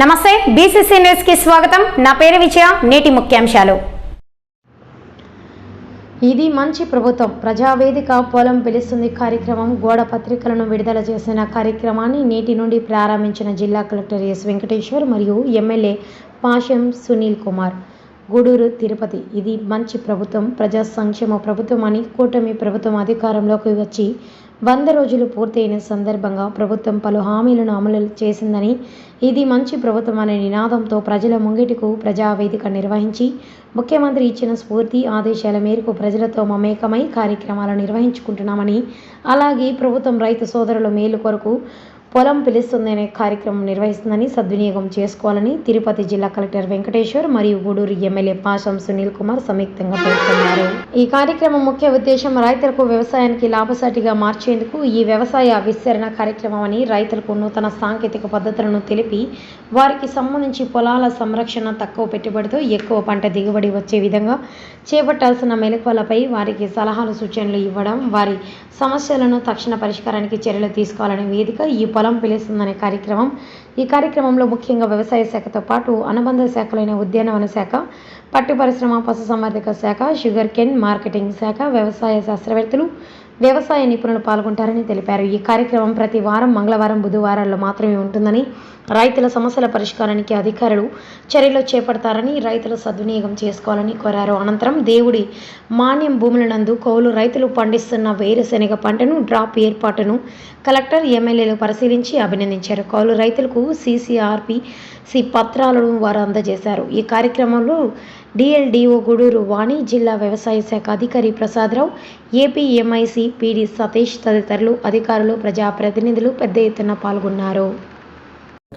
నమస్తే బీసీసీ న్యూస్కి స్వాగతం. నా పేరు విజయ నేటి ముఖ్యాంశాలు. ఇది మంచి ప్రభుత్వం. ప్రజావేదిక పొలం పిలుస్తుంది కార్యక్రమం. గోడ పత్రికలను విడుదల చేసిన కార్యక్రమాన్ని నేటి నుండి ప్రారంభించిన జిల్లా కలెక్టర్ ఎస్ వెంకటేశ్వర్ మరియు ఎమ్మెల్యే పాషం సునీల్ కుమార్. గూడూరు తిరుపతి. ఇది మంచి ప్రభుత్వం ప్రజా సంక్షేమ ప్రభుత్వం అని కూటమి ప్రభుత్వం అధికారంలోకి వచ్చి వంద రోజులు పూర్తయిన సందర్భంగా ప్రభుత్వం పలు హామీలను అమలు చేసిందని ఇది మంచి ప్రభుత్వం అనే నినాదంతో ప్రజల ముంగిటికు ప్రజావేదిక నిర్వహించి ముఖ్యమంత్రి ఇచ్చిన స్ఫూర్తి ఆదేశాల మేరకు ప్రజలతో మమేకమై కార్యక్రమాలు నిర్వహించుకుంటున్నామని అలాగే ప్రభుత్వం రైతు సోదరుల మేలు కొరకు పొలం పిలుస్తుందనే కార్యక్రమం నిర్వహిస్తుందని సద్వినియోగం చేసుకోవాలని తిరుపతి జిల్లా కలెక్టర్ వెంకటేశ్వర్ మరియు గూడూరు ఎమ్మెల్యే పాశం సునీల్ కుమార్ సంయుక్తంగా పేర్కొన్నారు. ఈ కార్యక్రమం ముఖ్య ఉద్దేశం రైతులకు వ్యవసాయానికి లాభసాటిగా మార్చేందుకు ఈ వ్యవసాయ విస్తరణ కార్యక్రమం అని రైతులకు నూతన సాంకేతిక పద్ధతులను తెలిపి వారికి సంబంధించి పొలాల సంరక్షణ తక్కువ పెట్టుబడితో ఎక్కువ పంట దిగుబడి వచ్చే విధంగా చేపట్టాల్సిన మెలకువలపై వారికి సలహాలు సూచనలు ఇవ్వడం వారి సమస్యలను తక్షణ పరిష్కారానికి చర్యలు తీసుకోవాలనే వేదిక ఈ పొలం పిలుస్తుందనే కార్యక్రమం. ఈ కార్యక్రమంలో ముఖ్యంగా వ్యవసాయ శాఖతో పాటు అనుబంధ శాఖలైన ఉద్యానవన శాఖ పట్టు పరిశ్రమ పశుసంవర్ధక శాఖ షుగర్ కెన్ మార్కెటింగ్ శాఖ వ్యవసాయ శాస్త్రవేత్తలు వ్యవసాయ నిపుణులు పాల్గొంటారని తెలిపారు. ఈ కార్యక్రమం ప్రతి వారం మంగళవారం బుధవారాల్లో మాత్రమే ఉంటుందని రైతుల సమస్యల పరిష్కారానికి అధికారులు చర్యలు చేపడతారని రైతులు సద్వినియోగం చేసుకోవాలని కోరారు. అనంతరం దేవుడి మాన్యం భూముల నందు కౌలు రైతులు పండిస్తున్న వేరుశెనగ పంటను డ్రాప్ ఏర్పాటును కలెక్టర్ ఎమ్మెల్యేలు పరిశీలించి అభినందించారు. కౌలు రైతులకు సీసీఆర్పి సి పత్రాలను వారు అందజేశారు. ఈ కార్యక్రమంలో డిఎల్డిఓ గూడూరు వాణి జిల్లా వ్యవసాయ శాఖ అధికారి Prasadarao AP MIC PD Satish తదితరులు అధికారులు ప్రజాప్రతినిధులు పెద్ద ఎత్తున పాల్గొన్నారు.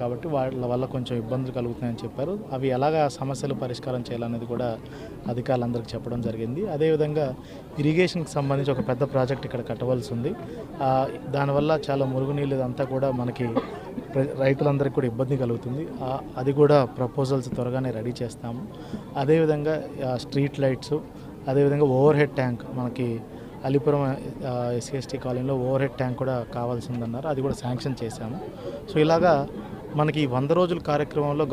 కాబట్టి వాళ్ళ వల్ల కొంచెం ఇబ్బందులు కలుగుతున్నాయని చెప్పారు. అవి ఎలాగ సమస్యలు పరిష్కారం చేయాలనేది కూడా అధికారులందరికీ చెప్పడం జరిగింది. అదేవిధంగా ఇరిగేషన్కి సంబంధించి ఒక పెద్ద ప్రాజెక్ట్ ఇక్కడ కట్టవలసి ఉంది. దానివల్ల చాలా మురుగునీళ్ళు ఇదంతా కూడా మనకి రైతులందరికీ కూడా ఇబ్బంది కలుగుతుంది. అది కూడా ప్రపోజల్స్ త్వరగానే రెడీ చేస్తాము. అదేవిధంగా స్ట్రీట్ లైట్స్ అదేవిధంగా ఓవర్ హెడ్ ట్యాంక్ మనకి అలీపురం ఎస్సీఎస్టీ కాలనీలో ఓవర్ హెడ్ ట్యాంక్ కూడా కావాల్సిందన్నారు. అది కూడా శాంక్షన్ చేశాము. సో ఇలాగా మనకి ఈ వంద రోజుల కార్యక్రమంలో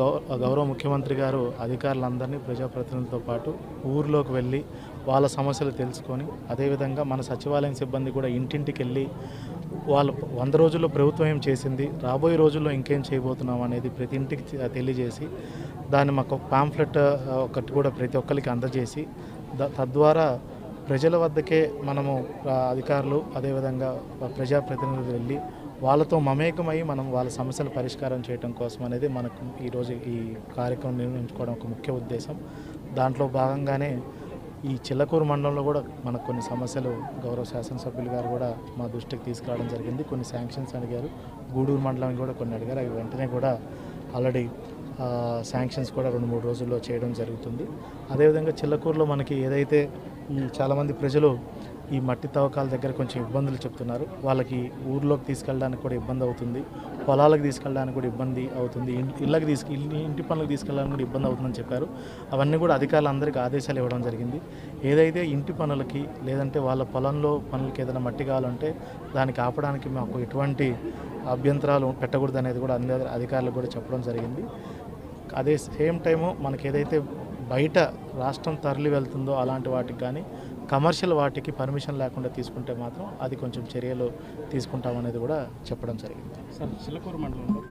గౌరవ ముఖ్యమంత్రి గారు అధికారులందరినీ ప్రజాప్రతినిధులతో పాటు ఊర్లోకి వెళ్ళి వాళ్ళ సమస్యలు తెలుసుకొని అదేవిధంగా మన సచివాలయం సిబ్బంది కూడా ఇంటింటికి వెళ్ళి వాళ్ళు వంద రోజుల్లో ప్రభుత్వం ఏం చేసింది రాబోయే రోజుల్లో ఇంకేం చేయబోతున్నాం అనేది ప్రతి ఇంటికి తెలియజేసి దాన్ని మాకు పాంఫ్లెట్ ఒకటి కూడా ప్రతి ఒక్కరికి అందజేసి తద్వారా ప్రజల వద్దకే మనము అధికారులు అదేవిధంగా ప్రజాప్రతినిధులు వెళ్ళి వాళ్ళతో మమేకమై మనం వాళ్ళ సమస్యలు పరిష్కారం చేయడం కోసం అనేది మనకు ఈరోజు ఈ కార్యక్రమం నిర్వహించుకోవడం ఒక ముఖ్య ఉద్దేశం. దాంట్లో భాగంగానే ఈ చిల్లకూరు మండలంలో కూడా మనకు కొన్ని సమస్యలు గౌరవ శాసనసభ్యులు గారు కూడా మా దృష్టికి తీసుకురావడం జరిగింది. కొన్ని శాంక్షన్స్ అడిగారు. గూడూరు మండలానికి కూడా కొన్ని అడిగారు. అవి వెంటనే కూడా ఆల్రెడీ శాంక్షన్స్ కూడా రెండు మూడు రోజుల్లో చేయడం జరుగుతుంది. అదేవిధంగా చిల్లకూరులో మనకి ఏదైతే ఈ చాలామంది ప్రజలు ఈ మట్టి తవ్వకాల దగ్గర కొంచెం ఇబ్బందులు చెప్తున్నారు. వాళ్ళకి ఊర్లోకి తీసుకెళ్ళడానికి కూడా ఇబ్బంది అవుతుంది. పొలాలకు తీసుకెళ్ళడానికి కూడా ఇబ్బంది అవుతుంది. ఇళ్ళకి తీసుకు ఇంటి పనులకు తీసుకెళ్ళడానికి కూడా ఇబ్బంది అవుతుందని చెప్పారు. అవన్నీ కూడా అధికారులందరికీ ఆదేశాలు ఇవ్వడం జరిగింది. ఏదైతే ఇంటి పనులకి లేదంటే వాళ్ళ పొలంలో పనులకి ఏదైనా మట్టి కావాలంటే దానికి ఆపడానికి మాకు ఎటువంటి అభ్యంతరాలు పెట్టకూడదు అనేది కూడా అందరి అధికారులకు కూడా చెప్పడం జరిగింది. అదే సేమ్ టైము మనకి ఏదైతే బయట రాష్ట్రం తరలి వెళ్తుందో అలాంటి వాటికి కానీ కమర్షియల్ వాటికి పర్మిషన్ లేకుండా తీసుకుంటే మాత్రం అది కొంచెం చర్యలు తీసుకుంటామనేది కూడా చెప్పడం జరిగింది. సార్ చిలకూరు మండలంలో